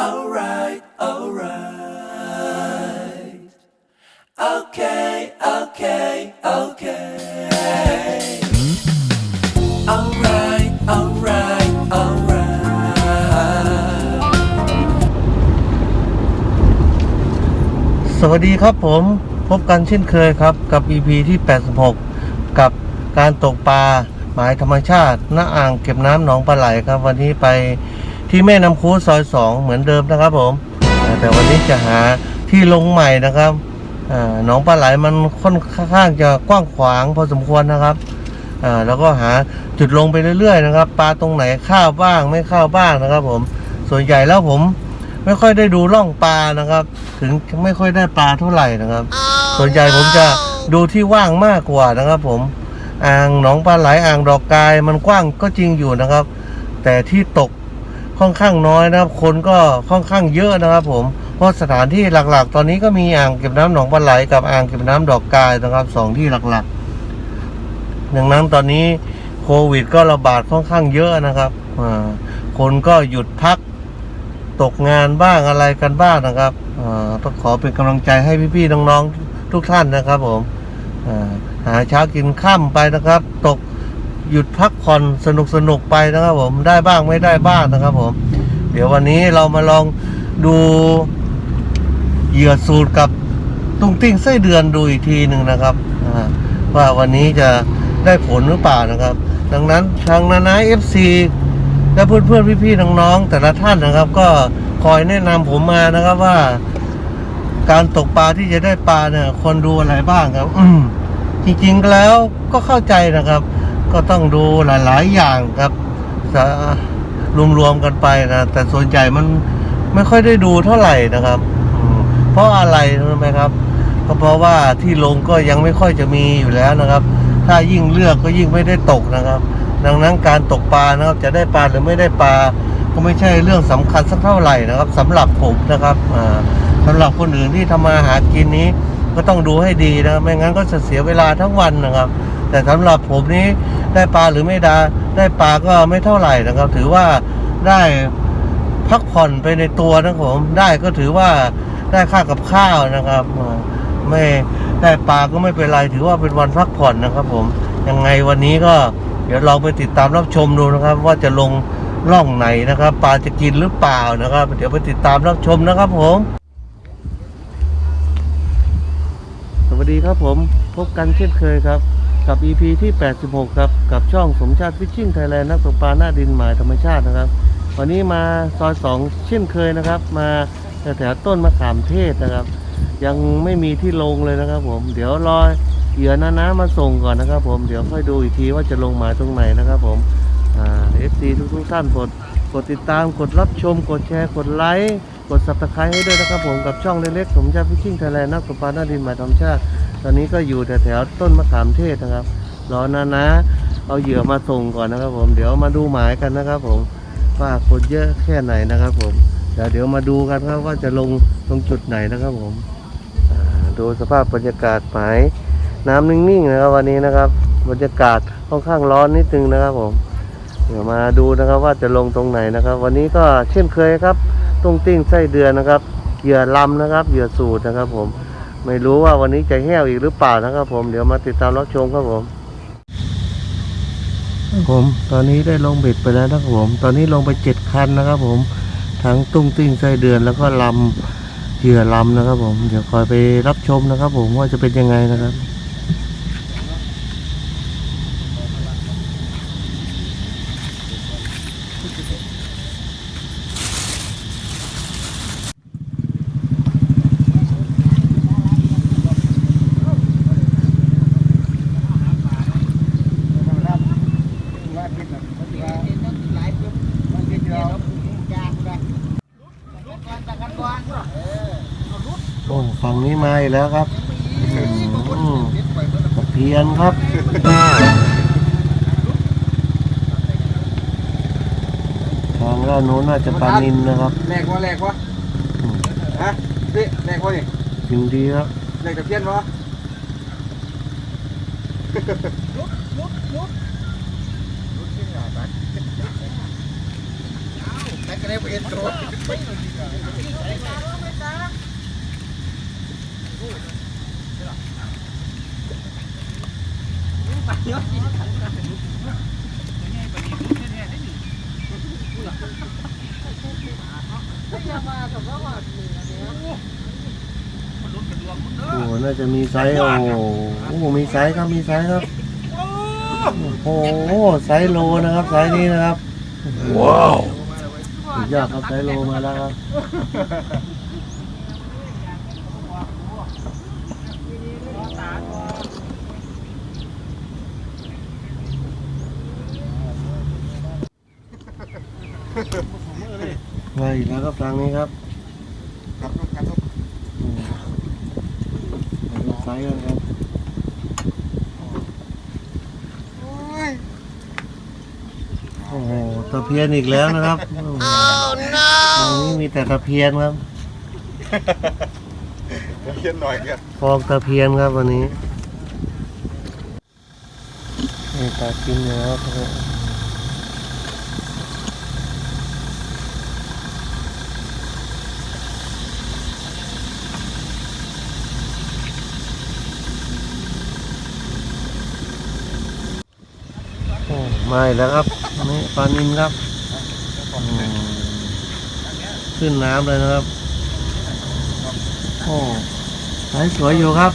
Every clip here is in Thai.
alright, alright. Okay, okay, okay. Alright, alright, alright. สวัสดีครับผมพบกันเช่นเคยครับกับ EP ที่ 86 กับการตกปลาหมายธรรมชาติณอ่างเก็บน้ำหนองปลาไหลครับ วันนี้ไป ที่แม่น้ำคูซอย2เหมือนเดิมนะครับผมอ่าแต่วันนี้จะหาที่ลงใหม่นะครับอ่าหนองปลาไหลมันค่อนข้างจะกว้างขวางพอสมควรนะครับอ่าแล้วก็หาจุดลงไปเรื่อยๆนะครับ ปลาตรงไหนข้าวบ้างไม่ข้าวบ้างนะครับ ผมส่วนใหญ่แล้วผมไม่ค่อยได้ดูร่องปลานะครับ ถึงไม่ค่อยได้ปลาเท่าไหร่นะครับ ส่วนใหญ่ผมจะดูที่ว่างมากกว่านะครับ ผมอ่างหนองปลาไหลอ่างดอกกายมันกว้างก็จริงอยู่นะครับ แต่ที่ตก ค่อนข้างน้อยนะครับ คนก็ค่อนข้างเยอะนะครับ ผม เพราะสถานที่หลักๆ ตอนนี้ก็มีอ่างเก็บน้ำหนองปลาไหลกับอ่างเก็บน้ำดอกกายนะครับสองที่หลักๆ ดังนั้นตอนนี้โควิด ก็ระบาดค่อนข้างเยอะนะครับคนก็หยุดพักตกงานบ้างอะไรกันบ้างนะครับต้องขอเป็นกำลังใจให้พี่ๆน้องๆทุกท่านนะครับ ผมหาเช้ากินข้ามไปนะครับ ตก หยุดพักผ่อนสนุกสนุกไปนะครับผมได้บ้างไม่ได้บ้างนะครับผม เดี๋ยววันนี้เรามาลองดูเหยื่อสูตรกับตุ้งติ้งไส้เดือนดูอีกทีหนึ่งนะครับว่าวันนี้จะได้ผลหรือเปล่านะครับ ดังนั้นทางนานาเอฟซีและเพื่อนๆพี่ๆน้องๆแต่ละท่านนะครับ ก็คอยแนะนำผมมานะครับว่า การตกปลาที่จะได้ปลาเนี่ยคนดูอะไรบ้างครับ อืจริงๆแล้วก็เข้าใจนะครับ ก็ต้องดูหลายๆอย่างครับจะรวมๆกันไปนะแต่ส่วนใหญ่มันไม่ค่อยได้ดูเท่าไหร่นะครับเพราะอะไรรู้ไหมครับก็เพราะว่าที่ลงก็ยังไม่ค่อยจะมีอยู่แล้วนะครับ ถ้ายิ่งเลือกก็ยิ่งไม่ได้ตกนะครับ ดังนั้นการตกปลานะครับ จะได้ปลาหรือไม่ได้ปลาก็ไม่ใช่เรื่องสำคัญสักเท่าไหร่นะครับสำหรับผมนะครับอ่าสำหรับคนอื่นที่ทำมาหากินนี้ ก็ต้องดูให้ดีนะครับไม่งั้นก็จะเสียเวลาทั้งวันนะครับ แต่สำหรับผมนี้ได้ปลาหรือไม่ได้ได้ปลาก็ไม่เท่าไหร่นะครับ ถือว่าได้พักผ่อนไปในตัวนะครับผมได้ก็ถือว่าได้ค่ากับข้าวนะครับไม่ได้ปลาก็ไม่เป็นไรถือว่าเป็นวันพักผ่อนนะครับ ผมยังไงวันนี้ก็เดี๋ยวเราไปติดตามรับชมดูนะครับ ว่าจะลงล่องไหนนะครับ ปลาจะกินหรือเปล่านะครับ เดี๋ยวไปติดตามรับชมนะครับผม สวัสดีครับผม พบกันเช่นเคยครับ กับ EP ที่ 86 ครับ กับช่องสมชาติฟิชชิ่งไทยแลนด์นักตกปลาหน้าดินหมายธรรมชาตินะครับ วันนี้มาซอย 2 เช่นเคยนะครับ มาแถวๆต้นมะขามเทศนะครับ ยังไม่มีที่ลงเลยนะครับผม เดี๋ยวรอเหยื่อนานมาส่งก่อนนะครับ ผม เดี๋ยวค่อยดูอีกทีว่าจะลงหมายตรงไหนนะครับผมอ่า FC ทุกทุกๆท่านกดกดติดตามกดรับชม กดแชร์ กดไลค์ กด subscribe ให้ด้วยนะครับผมกับช่องเล็กๆผมชาติฟิชชิ่งไทยแลนด์นักตกปลาหน้าดินหมายธรรมชาติ ตอนนี้ก็อยู่แถวๆต้นมะขามเทศนะครับ รอนานะ เอาเหยื่อมาส่งก่อนนะครับผม เดี๋ยวมาดูหมายกันนะครับผมว่าคนเยอะแค่ไหนนะครับผมเดี๋ยวเดี๋ยวมาดูกันครับว่าจะลงตรงจุดไหนนะครับผมดูสภาพบรรยากาศหมายน้ำนิ่งๆนะครับวันนี้นะครับ บรรยากาศค่อนข้างร้อนนิดนึงนะครับผม เดี๋ยวมาดูนะครับว่าจะลงตรงไหนนะครับ วันนี้ก็เช่นเคยครับตุ้งติ้งไส้เดือนนะครับ เหยื่อลำนะครับ เหยื่อสูตรนะครับผม ไม่รู้ว่าวันนี้จะแห้วอีกหรือเปล่านะครับ ผมเดี๋ยวมาติดตามรับชมครับผม ผมตอนนี้ได้ลงเบ็ดไปแล้วนะครับผม ตอนนี้ลงไปเจ็ดคันนะครับ ผมทั้งตุ้งติ้งไส้เดือนแล้วก็ลำเหยื่อลำนะครับ ผมเดี๋ยวคอยไปรับชมนะครับ ผมว่าจะเป็นยังไงนะครับ มาอีกแล้วครับอืมตะเพียนครับ ทางด้านโน้นน่าจะปลานินนะครับแรกวะแรกวะฮะนี่แรกวะนี่จริงดีครับแรกตะเพียนวะแต่ก็ได้เอ็นโดน โอ้โหน่าจะมีไซส์โอ้โหโอ้โหมีไซส์ครับมีไซส์ครับ โอ้โหไซส์โลนะครับไซส์นี้นะครับว้าวสุดยอดครับไซส์โลมาแล้วครับ อีกแล้วครับทางนี้ครับครับลูกครับลูกอืมมาดูไซส์กันครับโอ้ยโอ้โหตะเพียนอีกแล้วนะครับโอ้โหตรงนี้มีแต่ตะเพียนครับเดี๋ยวเขียนหน่อยกันฟองตะเพียนครับวันนี้นี่ตากินอยู่แล้วครับ มาแล้วครับนี่ปลานินครับขึ้นน้ำเลยนะครับ โอ้สายสวยอยู่ครับ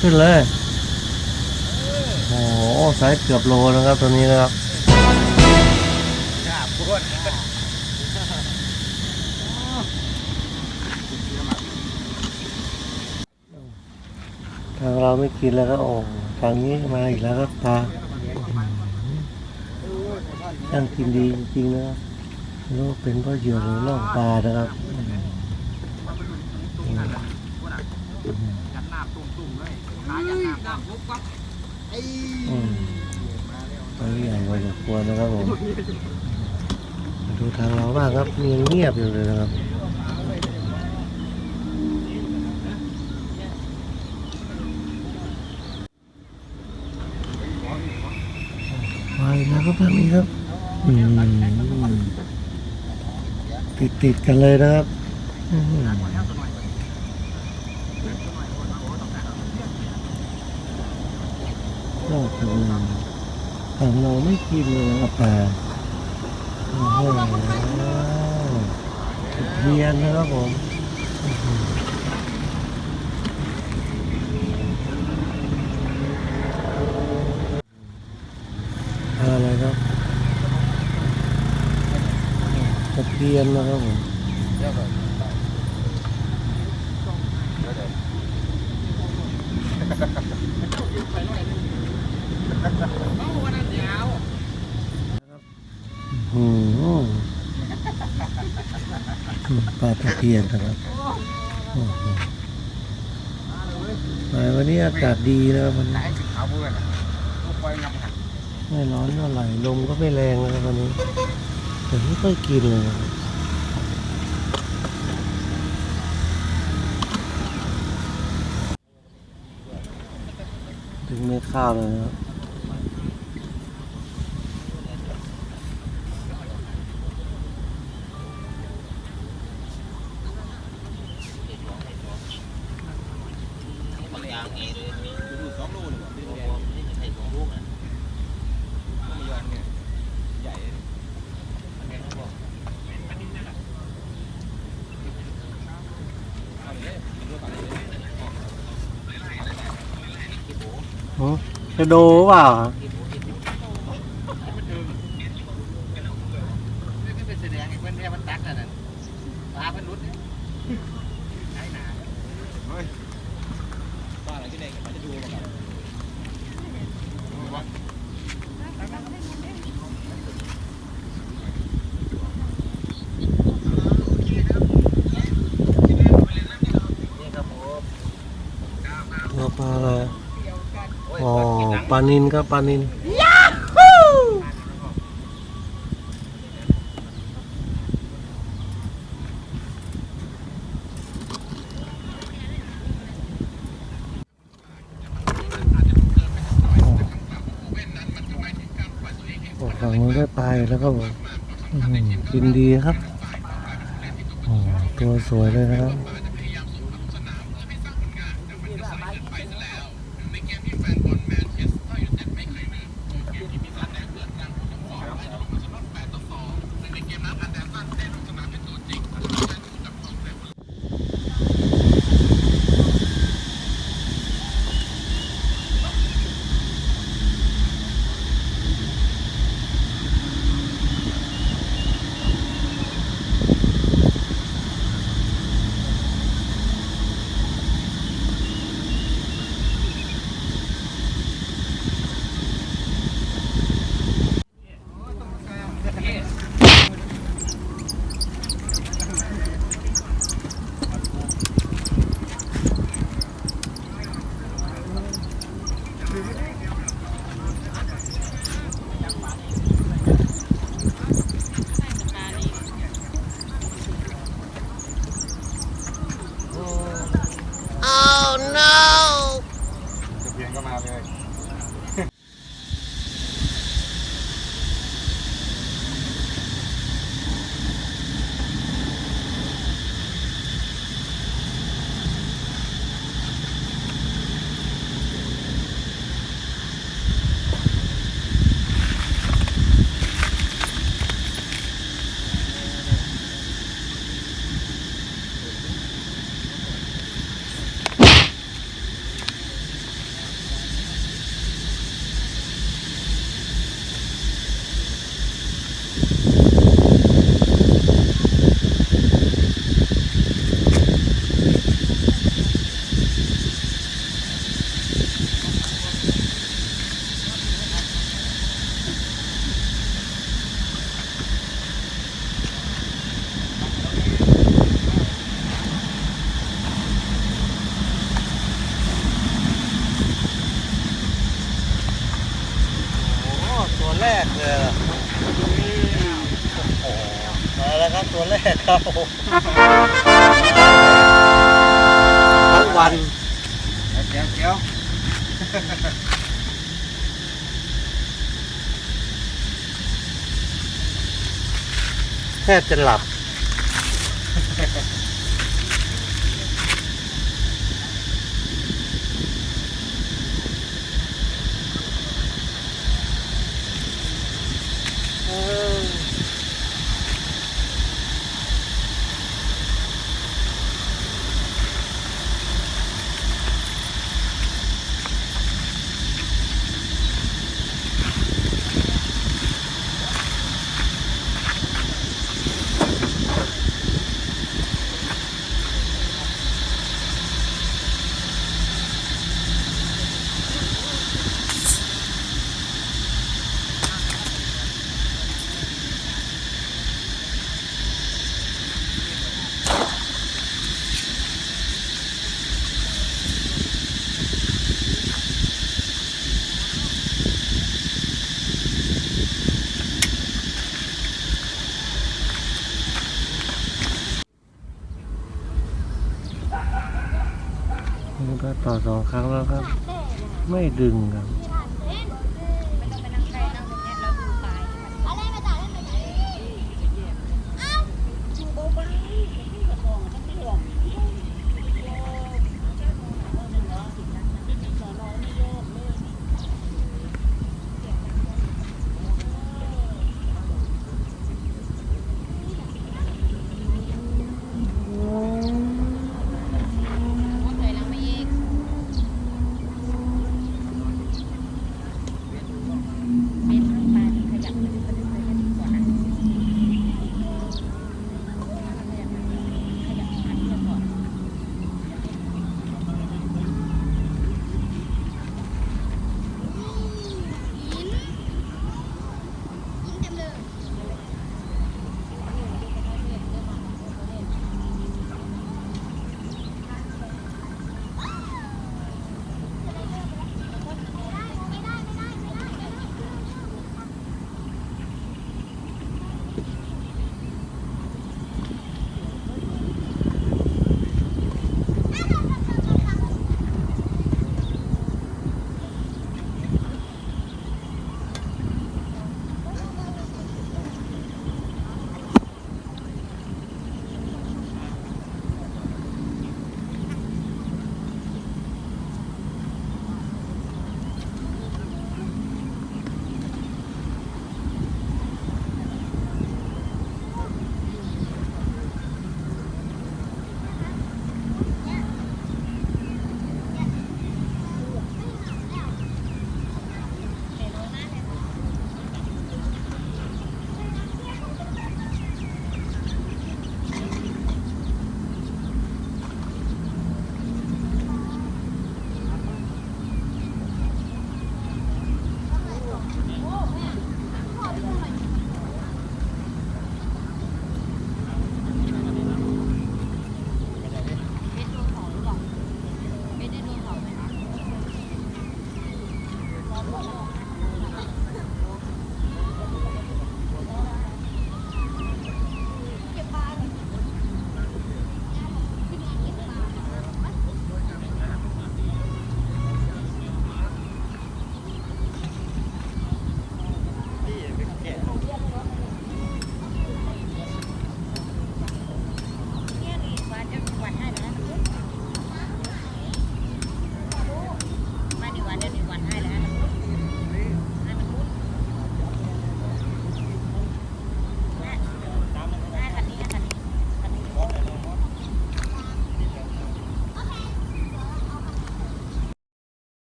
ขึ้นเลย โอ้โหไซส์เกือบโลนะครับตัวนี้นะครับ ทางเราไม่กินแล้วก็โอ้ทางนี้มาอีกแล้วครับปลาช่างกินดีจริงๆนะครับไม่รู้เป็นเพราะเหยื่อหรือล่องปลานะครับอืมยันหน้าตุ่มๆเลยขายันหน้าน้ำปุ๊บปั๊บไอ้อืมตัวใหญ่พอสมควรนะครับผมมาดูทางเราบ้างครับยังเงียบอยู่เลยนะครับ ไปแล้วครับทางนี้ครับอืมติดติดๆกันเลยนะครับอืมก็คือทางเราไม่กินเลยนะครับแต่โอ้โหเพียนนะครับผมอะไรครับ ทียนนะครับผมอืมปลาตะเพียนนะครับมาวันนี้อากาศดีนะครับวันไหนนี้สิขาวพูดอะลูกไปงับหันไม่ร้อนเท่าไหร่ลมก็ไม่แรงนะครับวันนี้แต่ไม่ค่อยกินเลย นะครับถึงเม็ดข้าวเลยนะครับ ดูสองลูกเลยดึงแกไม่ใช่สองลูกอะไม่ยอมเนี่ยใหญ่ หือ จะโดเปล่า ปลานินครับปลานินยาฮูฝั่งมันได้ปลาแล้วก็ผมยินดีครับ ตัวสวยเลยนะครับ ครับผมวันเดี๋ยวเดี๋ยวแทบจะหลับ ดึงครับ